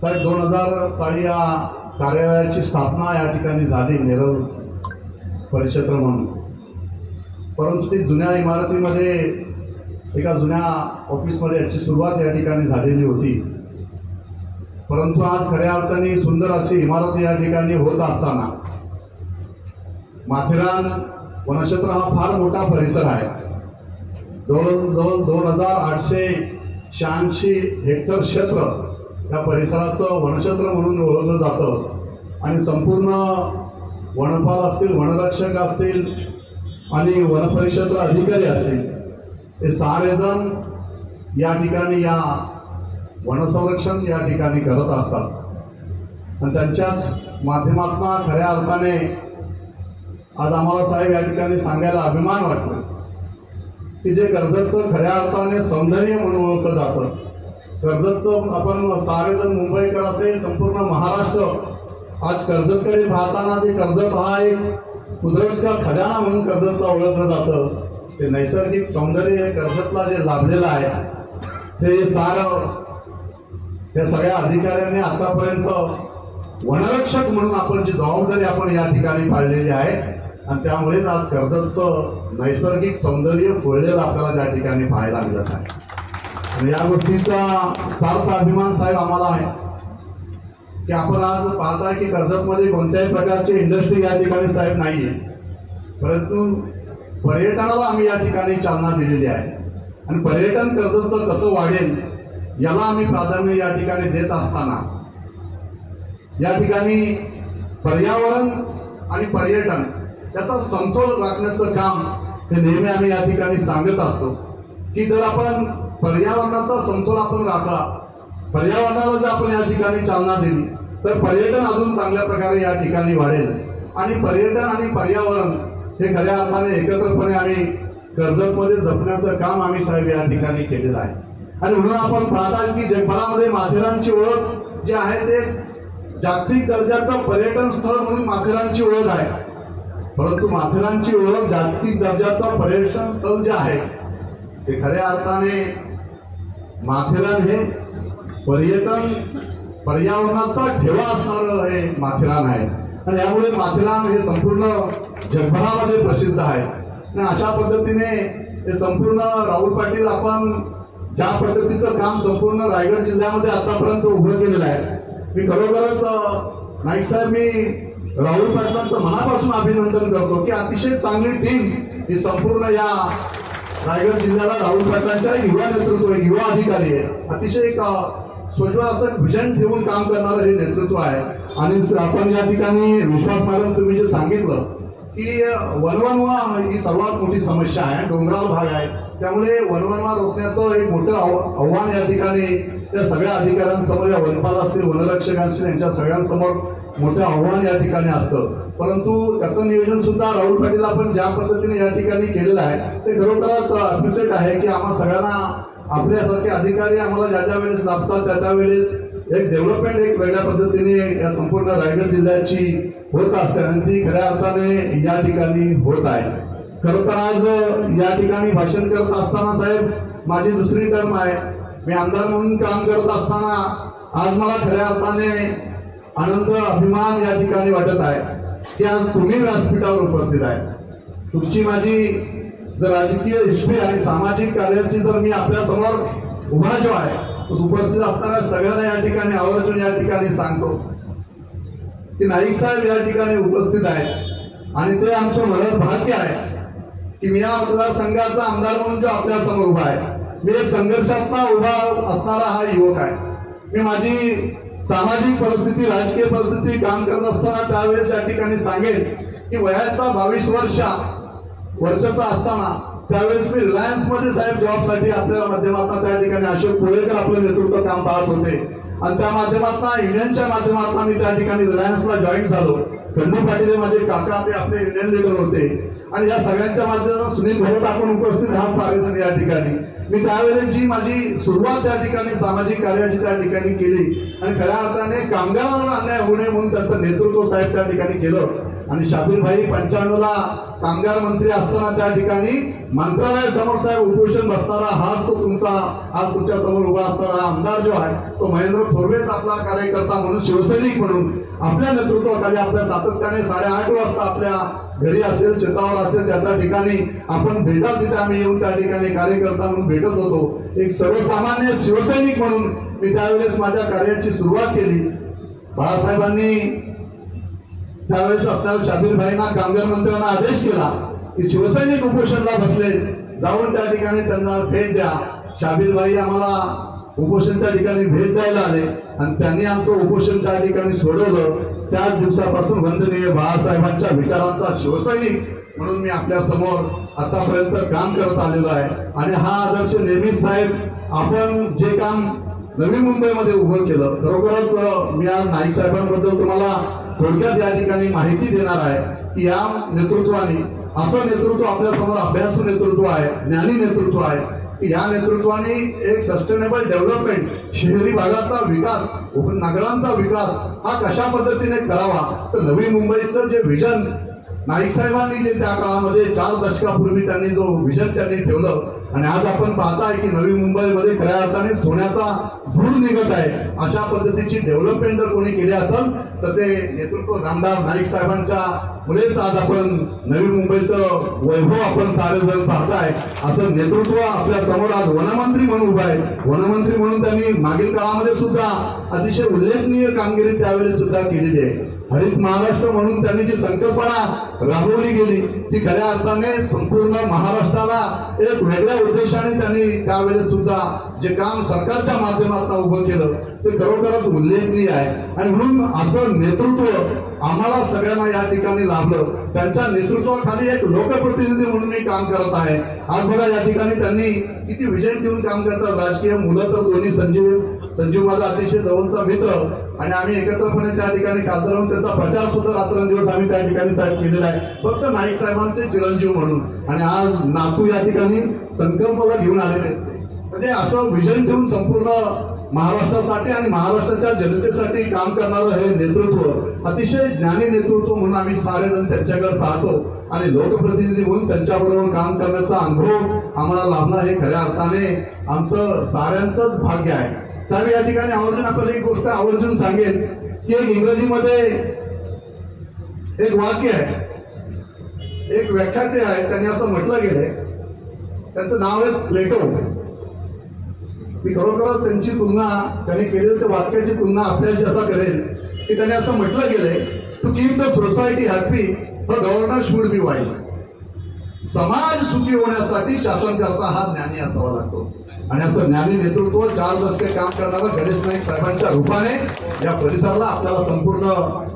साहेब दोन हजार साली या कार्यालयाची स्थापना या ठिकाणी झाली नेरल परिक्षेत्र म्हणून. परंतु ती जुन्या इमारतीमध्ये एका जुन्या ऑफिसमध्ये याची सुरुवात या ठिकाणी झालेली होती. परंतु आज खऱ्या अर्थाने सुंदर अशी इमारत या ठिकाणी होत असताना माथेरान वनक्षेत्र हा फार मोठा परिसर आहे. जवळजवळ दोन हजार आठशे शहाऐंशी हेक्टर क्षेत्र या परिसराचं वनक्षेत्र म्हणून ओळखलं जातं. आणि संपूर्ण वनपाल असतील वनरक्षक असतील आणि वनपरिक्षेत्र अधिकारी असतील हे सारेजण या ठिकाणी या वनसंरक्षण या ठिकाणी करत असतात. आणि त्यांच्याच माध्यमातून खऱ्या अर्थाने आज आम्हाला साहेब या ठिकाणी सांगायला अभिमान वाटतो. की जे कर्जतचं खऱ्या अर्थाने सौंदर्य म्हणून ओळखलं जातं कर्जतचं आपण सारेजण मुंबईकर असेल संपूर्ण महाराष्ट्र. आज कर्जतकडे पाहताना जे कर्जत हा एक कुदरतचा खजाना म्हणून कर्जतला ओळखलं जातं. ते नैसर्गिक सौंदर्य हे कर्जतला जे लाभलेलं आहे ते सारं या सगळ्या अधिकाऱ्यांनी आतापर्यंत वनरक्षक म्हणून आपण जी जबाबदारी आपण या ठिकाणी पाळलेली आहे आणि त्यामुळेच आज कर्जतचं नैसर्गिक सौंदर्य फुललेलं आपल्याला त्या ठिकाणी पाहायला मिळत आहे. या गोष्टीचा सार्थ अभिमान साहेब आम्हाला आहे. की आपण आज पाहताय की कर्जतमध्ये कोणत्याही प्रकारची इंडस्ट्री या ठिकाणी साहेब नाही आहे परंतु पर्यटनाला आम्ही या ठिकाणी चालना दिलेली आहे. आणि पर्यटन कर्जतचं कसं वाढेल याला आम्ही प्राधान्य या ठिकाणी देत असताना या ठिकाणी पर्यावरण आणि पर्यटन याचा समतोल राखण्याचं काम हे नेहमी आम्ही या ठिकाणी सांगत असतो. की जर आपण पर्यावरणाचा समतोल आपण राखला पर्यावरणाला जर आपण या ठिकाणी चालना दिली तर पर्यटन अजून चांगल्या प्रकारे या ठिकाणी वाढेल. आणि पर्यटन आणि पर्यावरण हे खऱ्या अर्थाने एकत्रपणे आम्ही कर्जतमध्ये जपण्याचं काम आम्ही साहेब या ठिकाणी केलेलं आहे. आणि म्हणून आपण पाहता की जगभरामध्ये माथेरानची ओळख जी आहे ते जागतिक दर्जाचं पर्यटन स्थळ म्हणून माथेरानची ओळख आहे. परंतु माथेरानची ओळख जागतिक दर्जाचं पर्यटन स्थळ जे आहे ते खऱ्या अर्थाने माथेरान हे पर्यटन पर्यावरणाचा ठेवा असणारं हे माथेरान आहे. आणि यामुळे माथेरान हे संपूर्ण जगभरामध्ये प्रसिद्ध आहे. आणि अशा पद्धतीने हे संपूर्ण राहुल पाटील आपण ज्या पद्धतीचं काम संपूर्ण रायगड जिल्ह्यामध्ये आतापर्यंत उभं केलेलं आहे मी खरोखरच नाईक साहेब मी राहुल पाटलांचं मनापासून अभिनंदन करतो की अतिशय चांगली टीम ही संपूर्ण या रायगड जिल्ह्याला राहुल पाटलांच्या युवा नेतृत्व आहे, युवा अधिकारी आहे. अतिशय एक स्वच्छ सोज्वळ असं विजन ठेवून काम करणारं हे नेतृत्व आहे. आणि आपण या ठिकाणी विश्वास मॅडम तुम्ही जे सांगितलं की वनवनवा ही सर्वात मोठी समस्या आहे. डोंगराळ भाग आहे. त्यामुळे वनवनवा रोखण्याचं एक मोठं आव- आव्हान या ठिकाणी त्या सगळ्या अधिकाऱ्यांसमोर या वनपाल असतील वनरक्षकांशी यांच्या सगळ्यांसमोर मोठं आव्हान या ठिकाणी असतं. परंतु त्याचं नियोजन सुद्धा राहुल पाटील आपण ज्या पद्धतीने या ठिकाणी केलेलं आहे ते खरोखरच अप्रिसेट आहे की आम्हा सगळ्यांना आपल्यासारखे अधिकारी आम्हाला ज्या ज्या वेळेस लाभतात त्या त्या वेळेस एक डेव्हलपमेंट एक वेगळ्या पद्धतीने या संपूर्ण रायगड जिल्ह्याची होत असते आणि ती खऱ्या अर्थाने या ठिकाणी होत आहे. खरं तर आज या ठिकाणी भाषण करत असताना साहेब माझी दुसरी टर्म आहे. मी आमदार म्हणून काम करत असताना आज मला खऱ्या अर्थाने आनंद अभिमान या ठिकाणी वाटत आहे. की आज तुम्ही व्यासपीठावर उपस्थित आहे. तुमची माझी जर राजकीय हिस्ट्री आणि सामाजिक कार्याची जर मी आपल्यासमोर उभा जो आहे उपस्थित असताना सगळ्यांना या ठिकाणी आवर्जून या ठिकाणी सांगतो. की नाईक साहेब या ठिकाणी उपस्थित आहेत. आणि ते आमचं म्हणत भाग्य आहे की मी या मतदारसंघाचा आमदार म्हणून जो आपल्यासमोर उभा आहे मी एक संघर्षातला उभा असणारा हा युवक आहे. मी माझी सामाजिक परिस्थिती राजकीय परिस्थिती काम करत असताना त्यावेळेस या ठिकाणी सांगेन की वयाचा बावीस वर्ष वर्षाचा असताना त्यावेळेस मी रिलायन्समध्ये साहेब जॉबसाठी आपल्या माध्यमातून त्या ठिकाणी अशोक कोळेकर आपलं नेतृत्व काम पाहत होते. आणि त्या माध्यमातून युनियनच्या माध्यमातून मी त्या ठिकाणी रिलायन्सला जॉईन झालो. खंडू पाटील माझे काका ते आपले युनियन लिडर होते. आणि या सगळ्यांच्या माध्यमातून सुनील भगत आपण उपस्थित आहात सारेजण या ठिकाणी. मी त्यावेळेस जी माझी सुरुवात त्या ठिकाणी सामाजिक कार्याची त्या ठिकाणी केली आणि खऱ्या अर्थाने कामगारांवर अन्याय होऊ नये म्हणून त्यांचं नेतृत्व साहेब त्या ठिकाणी केलं आणि शाबीरभाई पंच्याण्णवला कामगार मंत्री असताना त्या ठिकाणी मंत्रालयासमोर साहेब उपोषण बसणारा हाच तो तुमचा आज तुमच्यासमोर उभा असणारा आमदार जो आहे तो महेंद्र थोरवेच आपला कार्यकर्ता म्हणून शिवसैनिक म्हणून आपल्या नेतृत्वाखाली आपल्या सातत्याने साडेआठ वाजता आपल्या घरी असेल शेतावर असेल त्या त्या ठिकाणी आपण भेटा तिथे आम्ही येऊन त्या ठिकाणी कार्यकर्ता म्हणून भेटत होतो. एक सर्वसामान्य शिवसैनिक म्हणून मी त्यावेळेस माझ्या कार्याची सुरुवात केली. बाळासाहेबांनी त्यावेळेस आपल्याला शाबीर भाईंना कामगार मंत्र्यांना आदेश केला की शिवसैनिक उपोषणला बसले. जाऊन त्या ठिकाणी त्यांना भेट द्या. शाबीर भाई आम्हाला उपोषणच्या ठिकाणी भेट द्यायला आले आणि त्यांनी आमचं उपोषण त्या ठिकाणी सोडवलं. त्याच दिवसापासून वंदनीय बाळासाहेबांच्या विचारांचा शिवसैनिक म्हणून मी आपल्यासमोर आतापर्यंत काम करत आलेलो आहे. आणि हा आदर्श नेहमीच साहेब आपण जे काम नवी मुंबईमध्ये उभं केलं. खरोखरच मी आज नाईक साहेबांबद्दल तुम्हाला थोडक्यात या ठिकाणी माहिती देणार आहे की या नेतृत्वाने असं नेतृत्व आपल्यासमोर अभ्यासू नेतृत्व आहे ज्ञानी नेतृत्व आहे या नेतृत्वाने एक सस्टेनेबल डेव्हलपमेंट शहरी भागाचा विकास उपनगरांचा विकास हा कशा पद्धतीने करावा? तर नवी मुंबईचं जे विजन नाईक साहेबांनी जे त्या काळामध्ये चार दशकापूर्वी त्यांनी जो विजन त्यांनी ठेवलं आणि आज आपण पाहताय की नवी मुंबईमध्ये खऱ्या अर्थाने सोन्याचा धूर निघत आहे. अशा पद्धतीची डेव्हलपमेंट जर कोणी केली असेल तर ते नेतृत्व नामदार नाईक साहेबांच्या मुळेच आज आपण नवी मुंबईचं वैभव आपण सारेजण पाहताय. असं नेतृत्व आपल्यासमोर आज वनमंत्री म्हणून उभा आहे. वनमंत्री म्हणून त्यांनी मागील काळामध्ये सुद्धा अतिशय उल्लेखनीय कामगिरी त्यावेळेस सुद्धा केलेली आहे. हरित महाराष्ट्र म्हणून त्यांनी जी संकल्पना राबवली गेली ती खऱ्या अर्थाने संपूर्ण महाराष्ट्राला एक वेगळ्या उद्देशाने त्यांनी त्यावेळेस सुद्धा जे काम सरकारच्या माध्यमातून उभं केलं ते खरोखरच उल्लेखनीय आहे. आणि म्हणून असं नेतृत्व आम्हाला सगळ्यांना या ठिकाणी लाभलं. त्यांच्या नेतृत्वाखाली एक लोकप्रतिनिधी म्हणून मी काम करत आहे. आज बघा या ठिकाणी त्यांनी किती विजय देऊन काम करतात. राजकीय मुलं तर दोन्ही संजीव संजीव माझा अतिशय जवळचा मित्र. आणि आम्ही एकत्रपणे त्या ठिकाणी खासदार म्हणून त्याचा प्रचार सुद्धा रात्रंदिवस आम्ही त्या ठिकाणी साहेब केलेला आहे. फक्त नाईक साहेबांचे चिरंजीव म्हणून. आणि आज नातू या ठिकाणी संकल्पाला घेऊन आलेले आहेत म्हणजे असं विजन ठेवून संपूर्ण महाराष्ट्रासाठी आणि महाराष्ट्राच्या जनतेसाठी काम करणारं हे नेतृत्व अतिशय ज्ञानी नेतृत्व म्हणून आम्ही सारेजण त्यांच्याकडे पाहतो. आणि लोकप्रतिनिधी म्हणून त्यांच्याबरोबर काम करण्याचा अनुभव आम्हाला लाभला हे खऱ्या अर्थाने आमचं साऱ्यांचंच भाग्य आहे. साहेब या ठिकाणी आवर्जून आपल्याला एक गोष्ट आवर्जून सांगेल की एक इंग्रजीमध्ये एक वाक्य आहे. एक व्याख्याते आहे त्यांनी असं म्हटलं गेलंय. त्यांचं नाव आहे प्लेटो. मी खरोखरच त्यांची तुलना त्यांनी केलेली त्या वाक्याची तुलना आपल्याशी असा करेल की त्याने असं म्हटलं गेलंय to keep the society happy the governor should be wild समाज सुखी होण्यासाठी शासन करता हा ज्ञानी असावा लागतो. आणि असं ज्ञानी नेतृत्व चार दशके काम करणारं गणेश नाईक साहेबांच्या रूपाने या परिसराला आपल्याला संपूर्ण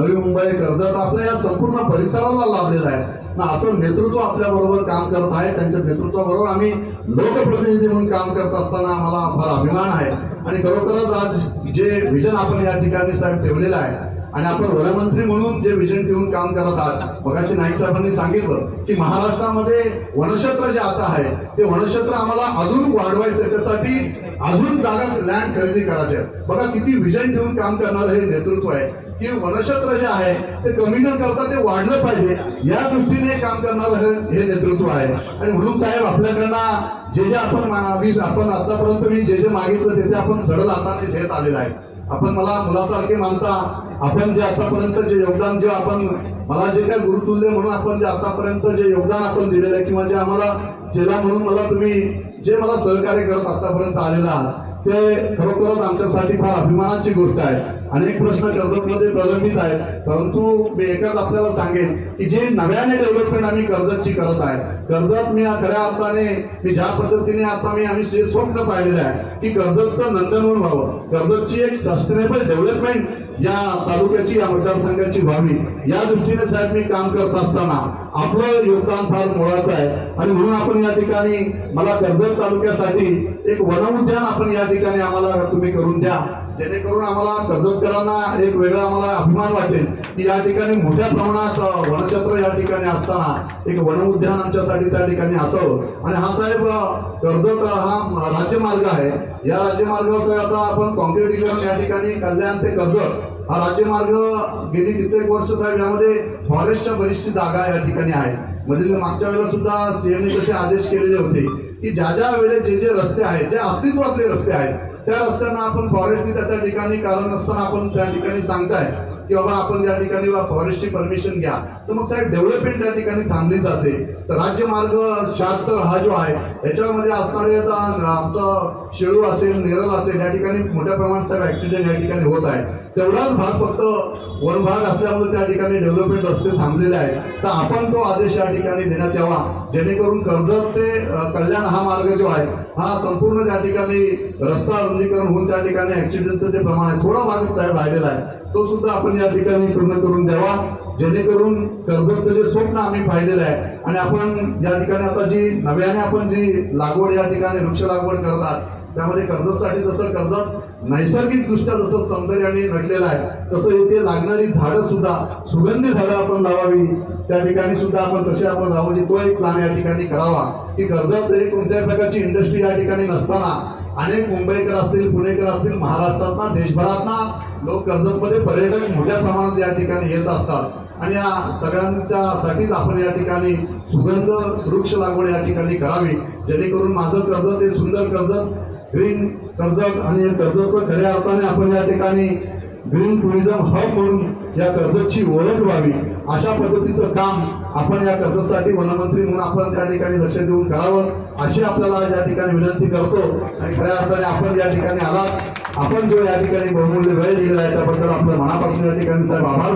नवी मुंबई कर्जत आपल्या या संपूर्ण परिसराला लाभलेलं आहे. ना असं नेतृत्व आपल्या बरोबर काम करत आहे त्यांच्या नेतृत्वाबरोबर आम्ही लोकप्रतिनिधी म्हणून काम करत असताना आम्हाला फार अभिमान आहे. आणि खरोखरच आज जे विजन आपण या ठिकाणी साहेब ठेवलेलं आहे आणि आपण वनमंत्री म्हणून जे विजन ठेवून काम करत आहात मगाशी नाईक साहेबांनी सांगितलं की महाराष्ट्रामध्ये वनक्षेत्र जे आता आहे ते वनक्षेत्र आम्हाला अजून वाढवायचं त्यासाठी अजून जागा लँड खरेदी करायचे बघा किती विजन ठेवून काम करणारं हे नेतृत्व आहे. की वनक्षेत्र जे आहे ते कमी न करता ते वाढलं पाहिजे. या दृष्टीने काम करणारं हे नेतृत्व आहे. आणि म्हणून साहेब आपल्याकडनं जे जे आपण आपण आतापर्यंत मी जे जे मागितलं ते ते आपण सरळ हाताने देत आलेलं आहे. आपण मला मुलासारखे मानता आपण जे आतापर्यंत जे योगदान जे आपण मला जे काय गुरुतुल्य म्हणून आपण जे आतापर्यंत जे योगदान आपण दिलेलं आहे किंवा जे आम्हाला चेला म्हणून मला तुम्ही जे मला सहकार्य करत आतापर्यंत आलेला आहात ते खरोखरच आमच्यासाठी फार अभिमानाची गोष्ट आहे. अनेक प्रश्न कर्जतमध्ये प्रलंबित आहेत. परंतु मी एकच आपल्याला सांगेन की जे नव्याने डेव्हलपमेंट आम्ही कर्जतची करत आहे कर्जत मी खऱ्या अर्थाने मी ज्या पद्धतीने आता मी आम्ही जे स्वप्न पाहिलेलं आहे की कर्जतचं नंदनवन व्हावं. कर्जतची एक सस्टेनेबल डेव्हलपमेंट या तालुक्याची या मतदारसंघाची व्हावी. या दृष्टीने साहेब मी काम करत असताना आपलं योगदान फार मोळाचं आहे. आणि म्हणून आपण या ठिकाणी मला कर्जत तालुक्यासाठी एक वनउद्यान आपण या ठिकाणी आम्हाला तुम्ही करून द्या. जेणेकरून आम्हाला कर्जतकरांना एक वेगळा आम्हाला अभिमान वाटेल की या ठिकाणी मोठ्या प्रमाणात वनक्षेत्र या ठिकाणी असताना एक वन उद्यान आमच्यासाठी त्या ठिकाणी असावं. आणि हा साहेब कर्जत हा राज्यमार्ग आहे. या राज्यमार्गावर साहेब आता आपण कॉन्क्रिटीकरण या ठिकाणी कल्याण ते कर्जत हा राज्यमार्ग गेली कित्येक वर्ष साहेब यामध्ये फॉरेस्टच्या बरीचशी जागा या ठिकाणी आहे म्हणजे मागच्या वेळेला सुद्धा सीएमने तसे आदेश केलेले होते की ज्या ज्या वेळेस जे जे रस्ते आहेत ते अस्तित्वातले रस्ते आहेत त्या रस्त्यांना आपण फॉरेस्टनी त्या ठिकाणी कारण नसताना आपण त्या ठिकाणी सांगताय की बाबा आपण त्या ठिकाणी फॉरेस्टची परमिशन घ्या. तर मग साहेब डेव्हलपमेंट त्या ठिकाणी थांबली जाते. तर राज्यमार्ग शहात्तर हा जो आहे याच्यामध्ये असणारे आमचा शेळू असेल नेरल असेल या ठिकाणी मोठ्या प्रमाणात साहेब ऍक्सिडेंट या ठिकाणी होत आहे. तेवढाच भाग फक्त वन भाग असल्यामुळे त्या ठिकाणी डेव्हलपमेंट रस्ते थांबलेले आहेत. तर आपण तो आदेश या ठिकाणी देण्यात यावा. जेणेकरून कर्जत ते कल्याण हा मार्ग जो आहे हा संपूर्ण त्या ठिकाणी रस्ता रुंदीकरण होऊन त्या ठिकाणी ऍक्सिडेंटचं जे प्रमाण आहे. थोडा भाग साहेब राहिलेला आहे. तो सुद्धा आपण या ठिकाणी पूर्ण करून द्यावा. जेणेकरून कर्जतचं जे स्वप्न आम्ही पाहिलेलं आहे आणि आपण या ठिकाणी आता जी नव्याने आपण जी लागवड या ठिकाणी वृक्ष लागवड करतात त्यामध्ये कर्जतसाठी जसं कर्जत नैसर्गिकदृष्ट्या जसं सौंदर्याने नटलेलं आहे तसं इथे लागणारी झाडं सुद्धा सुगंधी झाडं आपण लावावी. त्या ठिकाणी सुद्धा आपण तसे आपण लावावी म्हणजे तो एक प्लॅन या ठिकाणी करावा. की कर्जत हे कोणत्याही प्रकारची इंडस्ट्री या ठिकाणी नसताना अनेक मुंबईकर असतील पुणेकर असतील महाराष्ट्रातना देशभरातना लोक कर्जतमध्ये पर्यटक मोठ्या प्रमाणात या ठिकाणी येत असतात. आणि या सगळ्यांच्यासाठीच आपण या ठिकाणी सुगंध वृक्ष लागवड या ठिकाणी करावी. जेणेकरून माझं कर्जत हे सुंदर कर्जत ग्रीन कर्जत आणि या कर्जतचं खऱ्या अर्थाने आपण या ठिकाणी ग्रीन टुरिझम हब म्हणून या कर्जतची ओळख व्हावी अशा पद्धतीचं काम आपण या कर्जतसाठी वनमंत्री म्हणून आपण त्या ठिकाणी लक्ष देऊन करावं अशी आपल्याला या ठिकाणी विनंती करतो. आणि खऱ्या अर्थाने आपण या ठिकाणी आलात. आपण जो या ठिकाणी बहुमूल्य वेळ दिलेला आहे त्याबद्दल आपल्या मनापासून या ठिकाणी साहेब आभार